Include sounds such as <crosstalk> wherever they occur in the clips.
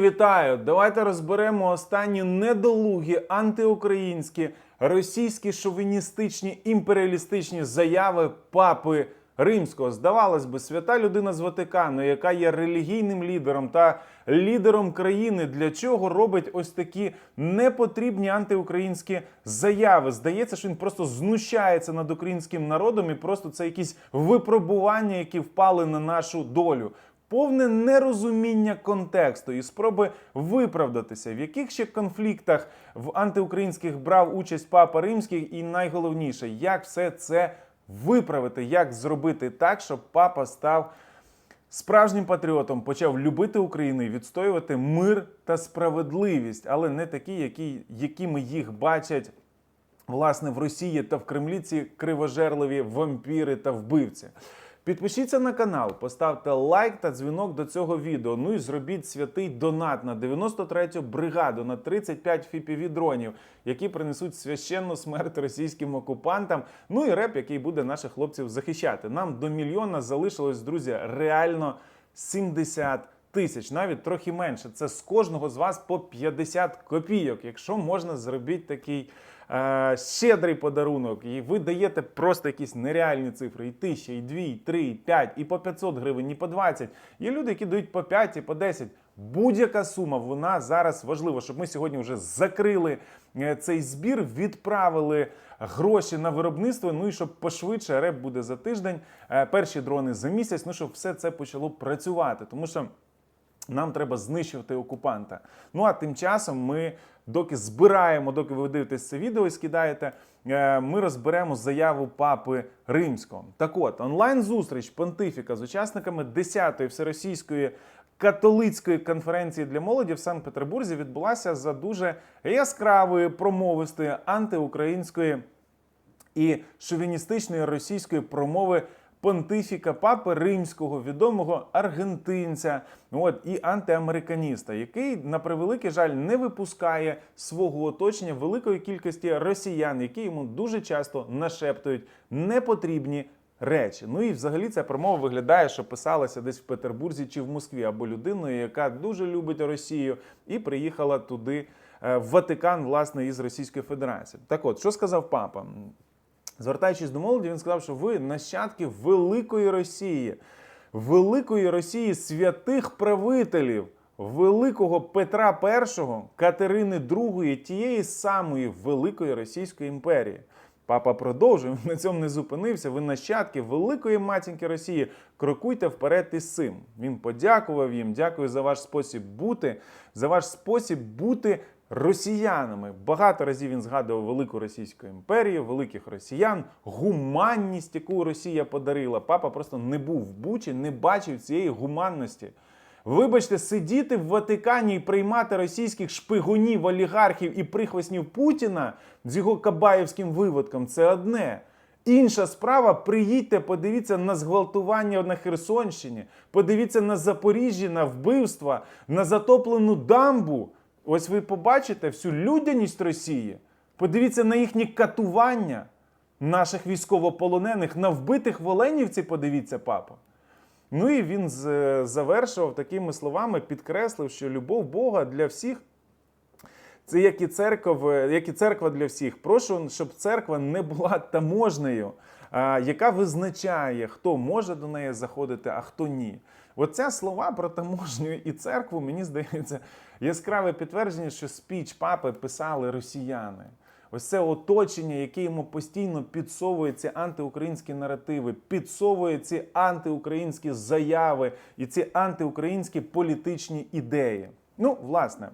Вітаю! Давайте розберемо останні недолугі антиукраїнські, російські шовіністичні імперіалістичні заяви папи Римського. Здавалось би, свята людина з Ватикану, яка є релігійним лідером та лідером країни, для чого робить ось такі непотрібні антиукраїнські заяви. Здається, що він просто знущається над українським народом, і просто це якісь випробування, які впали на нашу долю. Повне нерозуміння контексту і спроби виправдатися, в яких ще конфліктах в антиукраїнських брав участь папа римський, і найголовніше, як все це виправити, як зробити так, щоб папа став справжнім патріотом, почав любити Україну і відстоювати мир та справедливість, але не такі, які, якими їх бачать власне в Росії та в Кремлі ці кривожерливі вампіри та вбивці. Підпишіться на канал, поставте лайк та дзвінок до цього відео. Ну і зробіть святий донат на 93-ю бригаду на 35 fpv дронів, які принесуть священну смерть російським окупантам. Ну і реп, який буде наших хлопців захищати. Нам до мільйона залишилось, друзі, реально 70 тисяч, навіть трохи менше. Це з кожного з вас по 50 копійок. Якщо можна зробіть такий щедрий подарунок, і ви даєте просто якісь нереальні цифри, і тисяча, і дві, і три, і п'ять, і по 500 гривень, і по 20. Є люди, які дають по 5 і по 10. Будь-яка сума, вона зараз важлива, щоб ми сьогодні вже закрили е, цей збір, відправили гроші на виробництво. Ну і щоб пошвидше реп буде за тиждень, е, перші дрони за місяць. Ну щоб все це почало працювати, тому що. Нам треба знищувати окупанта. Ну а тим часом ми, доки збираємо, доки ви дивитесь це відео і скидаєте, е, ми розберемо заяву папи римського. Так от, онлайн-зустріч понтифіка з учасниками 10-ї всеросійської католицької конференції для молоді в Санкт-Петербурзі відбулася за дуже яскравої промовистої антиукраїнської і шовіністичної російської промови понтифіка папи римського, відомого аргентинця, от і антиамериканіста, який на превеликий жаль не випускає свого оточення великої кількості росіян, які йому дуже часто нашептують непотрібні. Речі, ну і взагалі ця промова виглядає, що писалася десь в Петербурзі чи в Москві, або людиною, яка дуже любить Росію і приїхала туди е, в Ватикан, власне, із Російської Федерації. Так от, що сказав папа? Звертаючись до молоді, він сказав, що ви нащадки великої Росії, великої Росії святих правителів, великого Петра І, Катерини II, тієї самої великої Російської імперії. Папа продовжує, <laughs> на цьому не зупинився. Ви нащадки великої матінки Росії. Крокуйте вперед із цим. Він подякував їм. Дякую за ваш спосіб бути, за ваш спосіб бути росіянами. Багато разів він згадував велику Російську імперію, великих росіян, гуманність, яку Росія подарила. Папа просто не був в Бучі, не бачив цієї гуманності. Вибачте, сидіти в Ватикані і приймати російських шпигунів, олігархів і прихвостнів Путіна з його кабаївським виводком це одне. Інша справа, приїдьте, подивіться на зґвалтування на Херсонщині, подивіться на Запоріжжі, на вбивства, на затоплену дамбу. Ось ви побачите всю людяність Росії. Подивіться на їхні катування наших військовополонених, на вбитих в Оленівці, подивіться, папа. Ну і він завершував такими словами, підкреслив, що любов Бога для всіх це як і церква, як і церква для всіх. Прошу, щоб церква не була таможнею, яка визначає, хто може до неї заходити, а хто ні. Оця слова про таможню і церкву, мені здається, яскраве підтвердження, що спіч папи писали росіяни. Ось це оточення, яке йому постійно підсовує ці антиукраїнські наративи, підсовує ці антиукраїнські заяви і ці антиукраїнські політичні ідеї. Ну, власне.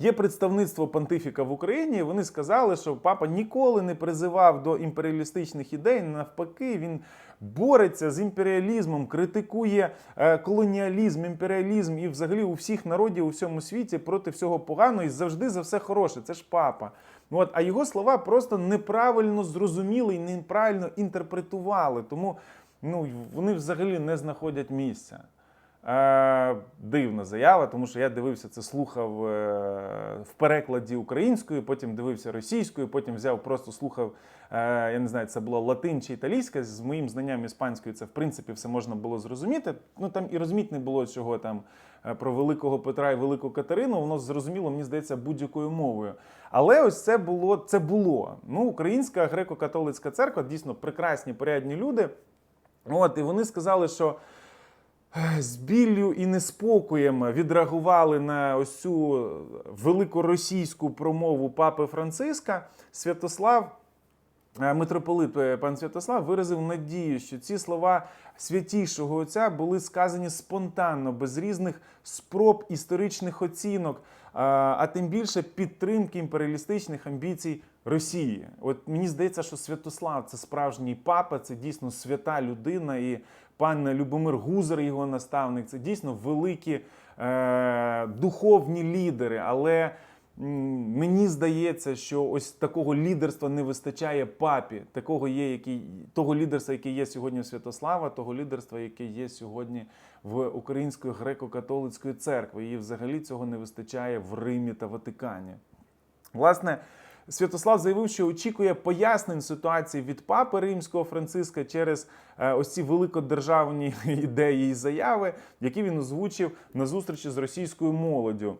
Є представництво понтифіка в Україні. Вони сказали, що папа ніколи не призивав до імперіалістичних ідей. Навпаки, він бореться з імперіалізмом, критикує е, колоніалізм, імперіалізм і взагалі у всіх народів у всьому світі проти всього поганого і завжди за все хороше. Це ж папа. От, а його слова просто неправильно зрозуміли і неправильно інтерпретували. Тому ну, вони взагалі не знаходять місця. Е, дивна заява, тому що я дивився це, слухав е, в перекладі українською, потім дивився російською, потім взяв, просто слухав. Е, я не знаю, це була латин чи італійська. З моїм знанням іспанської це в принципі все можна було зрозуміти. Ну там і розуміти не було чого там про великого Петра і велику Катерину. Воно зрозуміло, мені здається, будь-якою мовою. Але ось це було це було. Ну, українська греко-католицька церква дійсно прекрасні, порядні люди. От і вони сказали, що. З біллю і неспокоєм відреагували на ось цю великоросійську промову папи Франциска. Святослав, е, митрополит е, пан Святослав, виразив надію, що ці слова святішого отця були сказані спонтанно, без різних спроб історичних оцінок, а, а тим більше підтримки імперіалістичних амбіцій Росії. От мені здається, що Святослав це справжній папа, це дійсно свята людина, і пан Любомир Гузар, його наставник, це дійсно великі е, духовні лідери. Але мені здається, що ось такого лідерства не вистачає папі, такого є, який того лідерства, яке є сьогодні у Святослава, того лідерства, яке є сьогодні в Української греко-католицької церкви. І взагалі цього не вистачає в Римі та Ватикані. Власне, Святослав заявив, що очікує пояснень ситуації від папи римського Франциска через е, ось ці великодержавні <laughs> ідеї і заяви, які він озвучив на зустрічі з російською молоддю.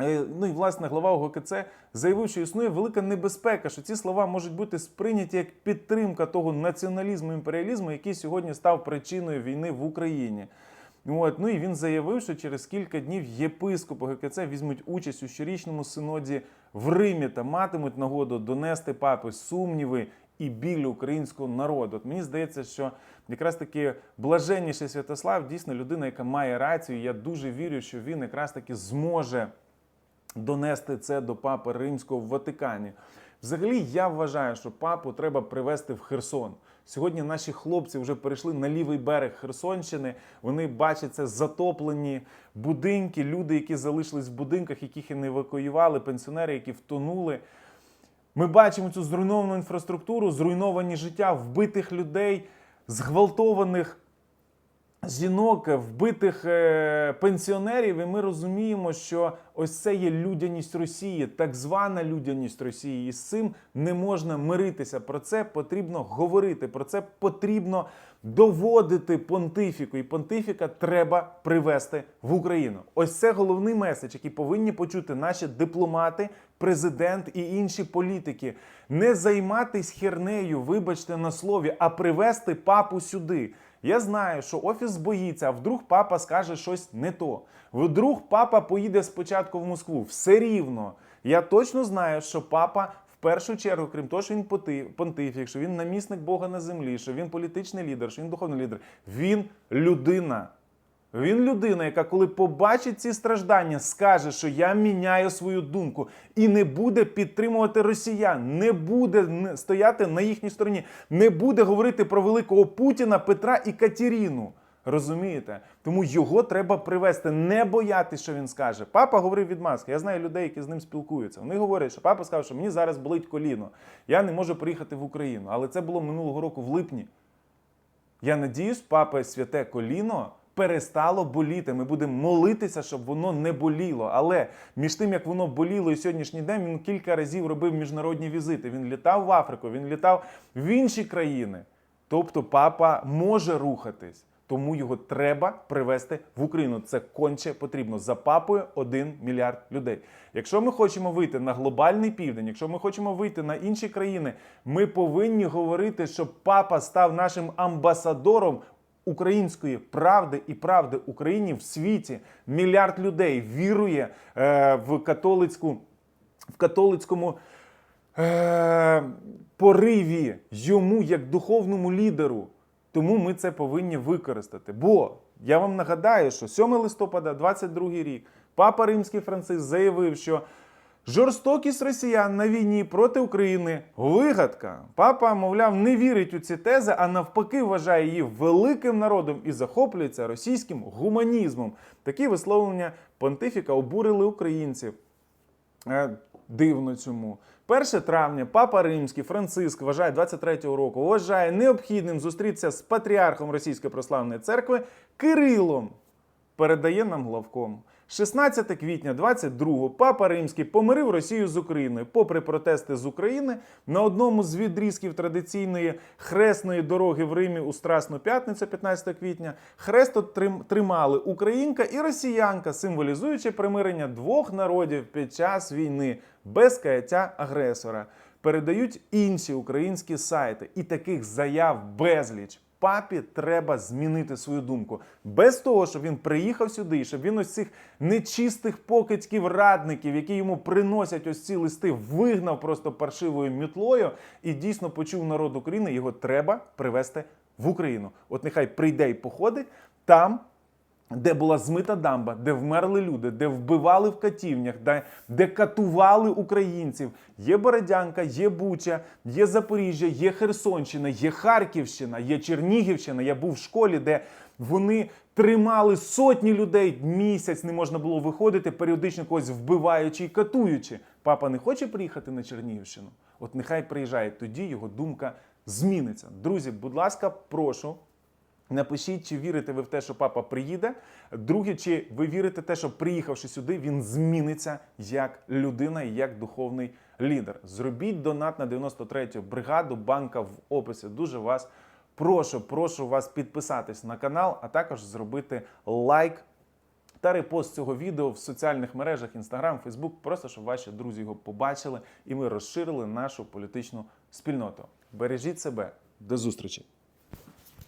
Е, Ну і власне глава ОГКЦ заявив, що існує велика небезпека, що ці слова можуть бути сприйняті як підтримка того націоналізму імперіалізму, який сьогодні став причиною війни в Україні. От, ну і він заявив, що через кілька днів єпископи ГКЦ візьмуть участь у щорічному синоді в Римі та матимуть нагоду донести папи сумніви і біль українського народу. От мені здається, що якраз таки блаженніший Святослав дійсно людина, яка має рацію. Я дуже вірю, що він якраз таки зможе донести це до папи римського в Ватикані. Взагалі, я вважаю, що папу треба привезти в Херсон. Сьогодні наші хлопці вже перейшли на лівий берег Херсонщини. Вони бачать це затоплені будинки, люди, які залишились в будинках, яких і не евакуювали, пенсіонери, які втонули. Ми бачимо цю зруйновану інфраструктуру, зруйновані життя вбитих людей, зґвалтованих жінок, вбитих е, пенсіонерів, і ми розуміємо, що ось це є людяність Росії, так звана людяність Росії. І з цим не можна миритися. Про це потрібно говорити. Про це потрібно доводити понтифіку. І понтифіка треба привести в Україну. Ось це головний меседж, який повинні почути наші дипломати, президент і інші політики. Не займатись хернею, вибачте на слові, а привести папу сюди. Я знаю, що офіс боїться, а вдруг папа скаже щось не то. Вдруг папа поїде спочатку в Москву. Все рівно. Я точно знаю, що папа в першу чергу, крім того, що він понтифік, що він намісник Бога на землі, що він політичний лідер, що він духовний лідер. Він людина. Він людина, яка, коли побачить ці страждання, скаже, що я міняю свою думку і не буде підтримувати росіян, не буде стояти на їхній стороні, не буде говорити про великого Путіна, Петра і Катеріну. Розумієте? Тому його треба привести, не боятися, що він скаже. Папа говорив від маски. Я знаю людей, які з ним спілкуються. Вони говорять, що папа сказав, що мені зараз болить коліно. Я не можу приїхати в Україну. Але це було минулого року в липні. Я надіюсь, папа святе коліно перестало боліти. Ми будемо молитися, щоб воно не боліло. Але між тим, як воно боліло і сьогоднішній день, він кілька разів робив міжнародні візити. Він літав в Африку, він літав в інші країни. Тобто, папа може рухатись. Тому його треба привезти в Україну. Це конче потрібно. За папою 1 мільярд людей. Якщо ми хочемо вийти на глобальний південь, якщо ми хочемо вийти на інші країни, ми повинні говорити, щоб папа став нашим амбасадором української правди і правди Україні в світі. Мільярд людей вірує е, в католицьку в католицькому е, пориві йому як духовному лідеру. Тому ми це повинні використати. Бо я вам нагадаю, що 7 листопада, 22 рік, папа Римський Франциск заявив, що жорстокість росіян на війні проти України вигадка. Папа, мовляв, не вірить у ці тези, а навпаки, вважає її великим народом і захоплюється російським гуманізмом. Такі висловлення понтифіка обурили українців. Е, Дивно цьому. 1 травня папа Римський Франциск вважає 23-го року, вважає необхідним зустрітися з патріархом Російської православної церкви Кирилом. передає нам главком. 16 квітня 22 папа Римський помирив Росію з Україною. Попри протести з України, на одному з відрізків традиційної хресної дороги в Римі у Страсну п'ятницю, 15 квітня, хресто тримали українка і росіянка, символізуючи примирення двох народів під час війни без каяття агресора. Передають інші українські сайти, і таких заяв безліч. Папі треба змінити свою думку. Без того, щоб він приїхав сюди, і щоб він ось цих нечистих покидьків радників, які йому приносять ось ці листи, вигнав просто паршивою мітлою і дійсно почув народ України. Його треба привезти в Україну. От нехай прийде і походить там. Де була змита дамба, де вмерли люди, де вбивали в катівнях, де, де катували українців. Є Бородянка, є Буча, є Запоріжжя, є Херсонщина, є Харківщина, є Чернігівщина. Я був в школі, де вони тримали сотні людей місяць, не можна було виходити, періодично когось вбиваючи і катуючи. Папа не хоче приїхати на Чернігівщину. От нехай приїжджає, тоді його думка зміниться. Друзі, будь ласка, прошу. Напишіть, чи вірите ви в те, що папа приїде. Друге, чи ви вірите в те, що приїхавши сюди, він зміниться як людина і як духовний лідер. Зробіть донат на 93-ю бригаду банка в описі. Дуже вас прошу, прошу вас підписатись на канал, а також зробити лайк та репост цього відео в соціальних мережах Instagram, Facebook, просто щоб ваші друзі його побачили і ми розширили нашу політичну спільноту. Бережіть себе. До зустрічі!